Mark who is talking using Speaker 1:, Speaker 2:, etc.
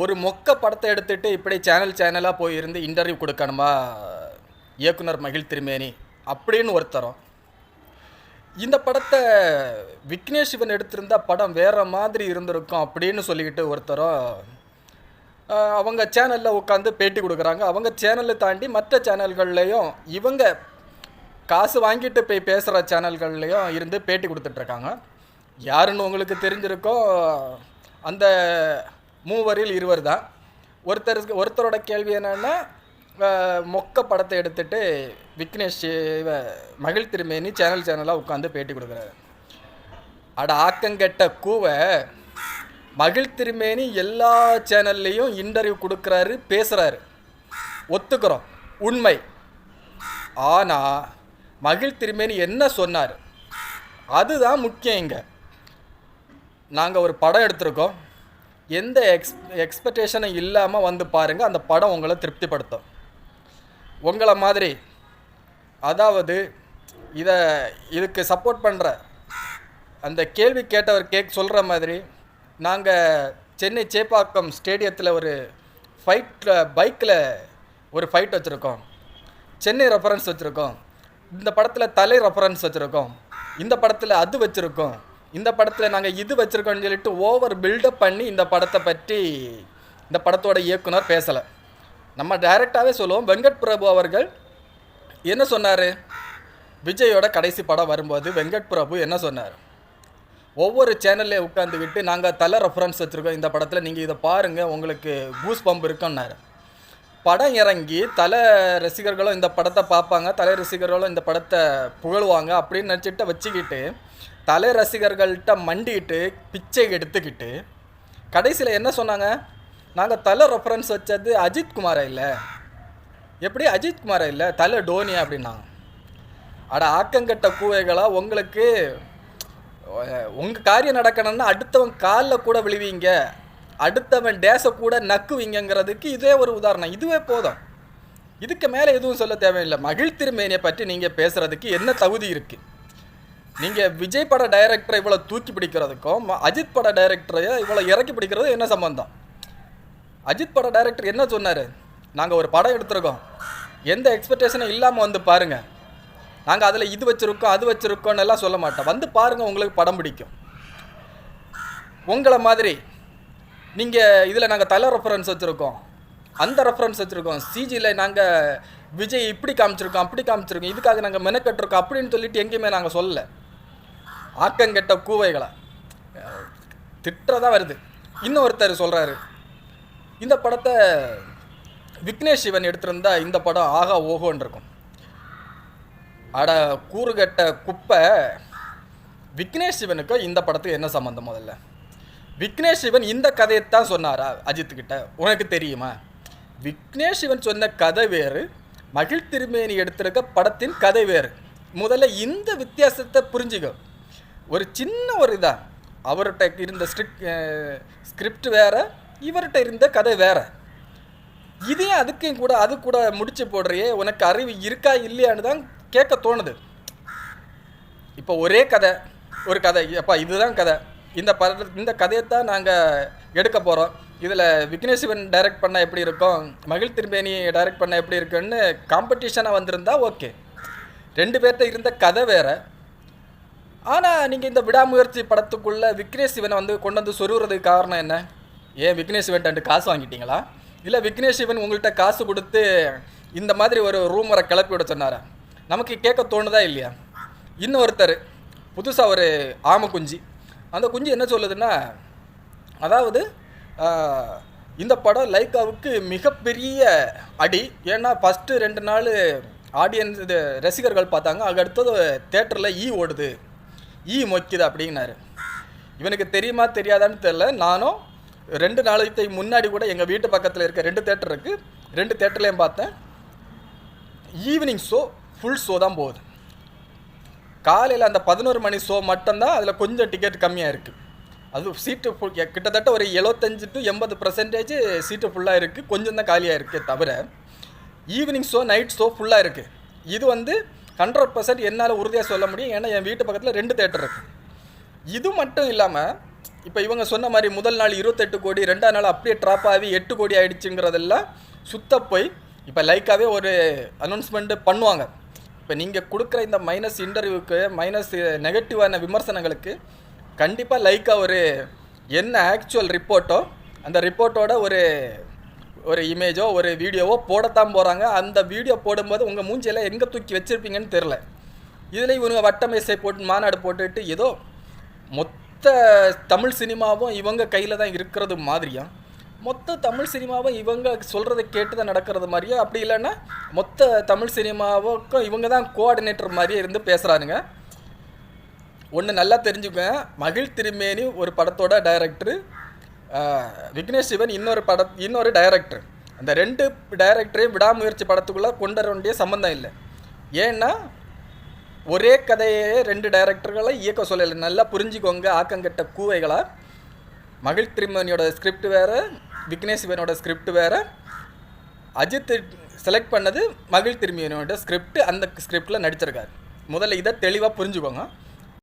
Speaker 1: ஒரு மொக்க படத்தை எடுத்துட்டு இப்படி சேனல் சேனலாக போயிருந்து இன்டர்வியூ கொடுக்கணுமா? இயக்குனர் மகிழ் திருமேனி அப்படின்னு ஒருத்தரும். இந்த படத்தை விக்னேஷ் சிவன் எடுத்திருந்தா படம் வேறு மாதிரி இருந்திருக்கும் அப்படின்னு சொல்லிக்கிட்டு ஒருத்தரும் அவங்க சேனலில் உட்காந்து பேட்டி கொடுக்குறாங்க. அவங்க சேனலை தாண்டி மற்ற சேனல்கள்லேயும் இவங்க காசு வாங்கிட்டு போய் பேசுகிற சேனல்கள்லேயும் இருந்து பேட்டி கொடுத்துட்ருக்காங்க யாருன்னு உங்களுக்கு தெரிஞ்சிருக்கோ அந்த மூவரில் இருவர் தான் ஒருத்தர் ஒருத்தரோட கேள்வி என்னென்னா மொக்க படத்தை எடுத்துட்டு விக்னேஷ் இவ மகிழ் திருமேனி சேனல் சேனலாக உட்காந்து பேட்டி கொடுக்குறாரு. அட ஆக்கங்கெட்ட கூவை மகிழ் திருமேனி எல்லா சேனல்லையும் இன்டர்வியூ கொடுக்குறாரு பேசுகிறாரு ஒத்துக்கிறோம். உண்மை. ஆனால் மகிழ் திருமேனி என்ன சொன்னார்? அதுதான் முக்கியம் இங்கே. நாங்கள் ஒரு படம் எடுத்திருக்கோம். எந்த எக்ஸ் எக்ஸ்பெக்டேஷனும் இல்லாமல் வந்து பாருங்கள் அந்த படம் உங்களை திருப்திப்படுத்தும். உங்களை மாதிரி அதாவது இதை இதுக்கு சப்போர்ட் பண்ணுற அந்த கேள்வி கேட்டவர் கேக் சொல்கிற மாதிரி நாங்கள் சென்னை சேப்பாக்கம் ஸ்டேடியத்தில் ஒரு ஃபைட்டில் பைக்கில் ஒரு ஃபைட் வச்சுருக்கோம். சென்னை ரெஃபரன்ஸ் வச்சுருக்கோம். இந்த படத்தில் தலை ரெஃபரன்ஸ் வச்சுருக்கோம். இந்த படத்தில் அது வச்சுருக்கோம். இந்த படத்தில் நாங்கள் இது வச்சுருக்கோம்னு சொல்லிட்டு ஓவர் பில்டப் பண்ணி இந்த படத்தை பற்றி இந்த படத்தோட இயக்குனர் பேசலை. நம்ம டைரெக்டாகவே சொல்லுவோம். வெங்கட் பிரபு அவர்கள் என்ன சொன்னார்? விஜயோட கடைசி படம் வரும்போது வெங்கட் பிரபு என்ன சொன்னார்? ஒவ்வொரு சேனல்லே உட்காந்துக்கிட்டு நாங்கள் தலை ரெஃபரன்ஸ் வச்சுருக்கோம் இந்த படத்தில். நீங்கள் இதை பாருங்கள் உங்களுக்கு பூஸ் பம்ப் இருக்குன்னாரு. படம் இறங்கி தலை ரசிகர்களும் இந்த படத்தை பார்ப்பாங்க தலை ரசிகர்களும் இந்த படத்தை புகழ்வாங்க அப்படின்னு நினச்சிட்டு வச்சுக்கிட்டு தலை ரசிகர்கள்ட்ட மண்டிட்டு பிச்சை எடுத்துக்கிட்டு கடைசியில் என்ன சொன்னாங்க? நாங்கள் தலை ரெஃபரன்ஸ் வச்சது அஜித் குமாரா இல்லை. எப்படி அஜித் குமாரா இல்லை? தலை டோனியா அப்படின்னாங்க. அட ஆக்கங்கட்ட கூவைகளாக உங்களுக்கு உங்கள் காரியம் நடக்கணும்னா அடுத்தவன் காலில் கூட விழுவீங்க. அடுத்தவன் டேஸை கூட நக்குவீங்கங்கிறதுக்கு இதே ஒரு உதாரணம். இதுவே போதும். இதுக்கு மேலே எதுவும் சொல்ல தேவையில்லை. மகிழ்த்திருமேனியை பற்றி நீங்கள் பேசுகிறதுக்கு என்ன தகுதி இருக்குது நீங்கள் விஜய் பட டைரக்டரை இவ்வளோ தூக்கி பிடிக்கிறதுக்கும் அஜித் பட டைரக்டரை இவ்வளோ இறக்கி பிடிக்கிறது என்ன சம்பந்தம்? அஜித் பட டைரக்டர் என்ன சொன்னார்? நாங்கள் ஒரு படம் எடுத்திருக்கோம். எந்த எக்ஸ்பெக்டேஷனும் இல்லாமல் வந்து பாருங்கள் நாங்கள் அதில் இது வச்சுருக்கோம் அது வச்சுருக்கோன்னு எல்லாம் சொல்ல மாட்டோம். வந்து பாருங்கள் உங்களுக்கு படம் பிடிக்கும். உங்களை மாதிரி நீங்கள் இதில் நாங்கள் தலை ரெஃபரன்ஸ் வச்சுருக்கோம். அந்த ரெஃபரன்ஸ் வச்சுருக்கோம். சிஜியில் நாங்கள் விஜய் இப்படி காமிச்சிருக்கோம் அப்படி காமிச்சிருக்கோம். இதுக்காக நாங்கள் மெனக்கட்டுருக்கோம் அப்படின்னு சொல்லிட்டு எங்கேயுமே நாங்கள் சொல்லலை. ஆக்கங்கெட்ட கூவைகளை? திட்டுறதா வருது. இன்னொருத்தர் சொல்கிறாரு இந்த படத்தை விக்னேஷ் சிவன் எடுத்திருந்தா இந்த படம் ஆகா ஓஹோன்னு இருக்கும். அட கூறுகட்ட குப்பை. விக்னேஷ் சிவனுக்கும் இந்த படத்துக்கு என்ன சம்மந்தம் முதல்ல? விக்னேஷ் சிவன் இந்த கதையைத்தான் சொன்னாரா அஜித்துக்கிட்ட உனக்கு தெரியுமா? விக்னேஷ் சிவன் சொன்ன கதை வேறு மகிழ் திருமேனி எடுத்திருக்க படத்தின் கதை வேறு. முதல்ல இந்த வித்தியாசத்தை புரிஞ்சுக்கோ. ஒரு சின்ன ஒரு இதாக அவர்கிட்ட இருந்த ஸ்ட்ரிக் ஸ்கிரிப்ட் வேறு இவர்கிட்ட இருந்த கதை வேற. இதையும் அதுக்கும் கூட அது கூட முடிச்சு போடுறியே உனக்கு அறிவு இருக்கா இல்லையான்னு தான் கேட்க தோணுது. இப்போ ஒரே கதை ஒரு கதை அப்பா இதுதான் கதை. இந்த பட இந்த கதையை தான் நாங்கள் எடுக்க போகிறோம் இதில் விக்னேஸ்வன் டைரக்ட் பண்ணால் எப்படி இருக்கும்? மகிழ் திரும்பேனி டைரக்ட் பண்ணால் எப்படி இருக்குன்னு காம்படிஷனாக வந்திருந்தா ஓகே ரெண்டு பேர்கிட்ட இருந்த கதை வேறு. ஆனால் நீங்கள் இந்த விடாமுயற்சி படத்துக்குள்ளே விக்னேஷ் சிவனை வந்து கொண்டு வந்து சொருகிறதுக்கு காரணம் என்ன? ஏன் விக்னேஷ் சிவன்ட்டு காசு வாங்கிட்டீங்களா? இல்லை விக்னேஷ் சிவன் உங்கள்கிட்ட காசு கொடுத்து இந்த மாதிரி ஒரு ரூமரை கிளப்பி விட சொன்னாரா? நமக்கு கேட்க தோணுதா இல்லையா? இன்னொருத்தர் புதுசாக ஒரு ஆம குஞ்சு. அந்த குஞ்சு என்ன சொல்லுதுன்னா அதாவது இந்த படம் லைக்காவுக்கு மிகப்பெரிய அடி. ஏன்னா ஃபஸ்ட்டு ரெண்டு நாள் ஆடியன்ஸ் இது ரசிகர்கள் பார்த்தாங்க. அதுக்கு அடுத்தது தேட்டரில் ஈ ஓடுது. ஈ மொக்குது அப்படின்னாரு. இவனுக்கு தெரியுமா தெரியாதான்னு தெரில. நானும் ரெண்டு நாளைக்கு முன்னாடி கூட எங்கள் வீட்டு பக்கத்தில் இருக்க ரெண்டு தேட்டர் இருக்குது ரெண்டு தேட்டர்லேயும் பார்த்தேன். ஈவினிங் ஷோ ஃபுல் ஷோ தான் போகுது. காலையில் அந்த பதினோரு மணி ஷோ மட்டும்தான் அதில் கொஞ்சம் டிக்கெட் கம்மியாக இருக்குது அது சீட்டு ஃபுல் கிட்டத்தட்ட ஒரு எழுபத்தஞ்சு டு எண்பது பர்சன்டேஜ் சீட்டு ஃபுல்லாக இருக்குது கொஞ்சம் தான் காலியாக இருக்கே தவிர ஈவினிங் ஷோ நைட் ஷோ ஃபுல்லாக இருக்குது இது வந்து ஹண்ட்ரட் பர்சன்ட் என்னால் உறுதியாக சொல்ல முடியும். ஏன்னா என் வீட்டு பக்கத்தில் ரெண்டு தேட்டர் இருக்குது இது மட்டும் இல்லாமல் இப்போ இவங்க சொன்ன மாதிரி முதல் நாள் இருபத்தெட்டு கோடி ரெண்டாம் நாள் அப்படியே ட்ராப் ஆகி எட்டு கோடி ஆகிடுச்சுங்கிறதெல்லாம் சுத்த போய் இப்போ லைக்காகவே ஒரு அனௌன்ஸ்மெண்ட்டு பண்ணுவாங்க. இப்போ நீங்கள் கொடுக்குற இந்த மைனஸ் இன்டர்வியூக்கு மைனஸ் நெகட்டிவான விமர்சனங்களுக்கு கண்டிப்பாக லைக்காக ஒரு என்ன ஆக்சுவல் ரிப்போர்ட்டோ அந்த ரிப்போர்ட்டோட ஒரு ஒரு இமேஜோ ஒரு வீடியோவோ போடத்தான் போகிறாங்க அந்த வீடியோ போடும்போது உங்கள் மூஞ்சியெல்லாம் எங்கே தூக்கி வச்சுருப்பீங்கன்னு தெரில இதில் இவங்க வட்டமேசை போட்டு மாநாடு போட்டுட்டு ஏதோ மொத்த தமிழ் சினிமாவும் இவங்க கையில் தான் இருக்கிறது மாதிரியா? மொத்த தமிழ் சினிமாவும் இவங்க சொல்கிறத கேட்டு தான் நடக்கிறது மாதிரியா? அப்படி இல்லைன்னா மொத்த தமிழ் சினிமாவுக்கும் இவங்க தான் கோஆர்டினேட்டர் மாதிரியே இருந்து பேசுகிறானுங்க ஒன்று நல்லா தெரிஞ்சுக்கங்க. மகிழ் திருமேனி ஒரு படத்தோட டைரக்டரு விக்னேஷ் சிவன் இன்னொரு பட இன்னொரு டைரக்டர் அந்த ரெண்டு டைரக்டரையும் விடாமுயற்சி படத்துக்குள்ளே கொண்டு வர வேண்டிய சம்மந்தம் இல்லை. ஏன்னா ஒரே கதையே ரெண்டு டைரக்டர்களை இயக்க சொல்லலை. நல்லா புரிஞ்சுக்கோங்க ஆக்கங்கட்ட கூவைகளாக மகிழ் திருமணியோட ஸ்கிரிப்ட் வேறு விக்னேஷ் சிவனோட ஸ்கிரிப்ட் வேறு. அஜித் செலக்ட் பண்ணது மகிழ் திருமியனோட ஸ்கிரிப்ட் அந்த ஸ்கிரிப்டில் நடிச்சிருக்காரு. முதல்ல இதை தெளிவாக புரிஞ்சுக்கோங்க.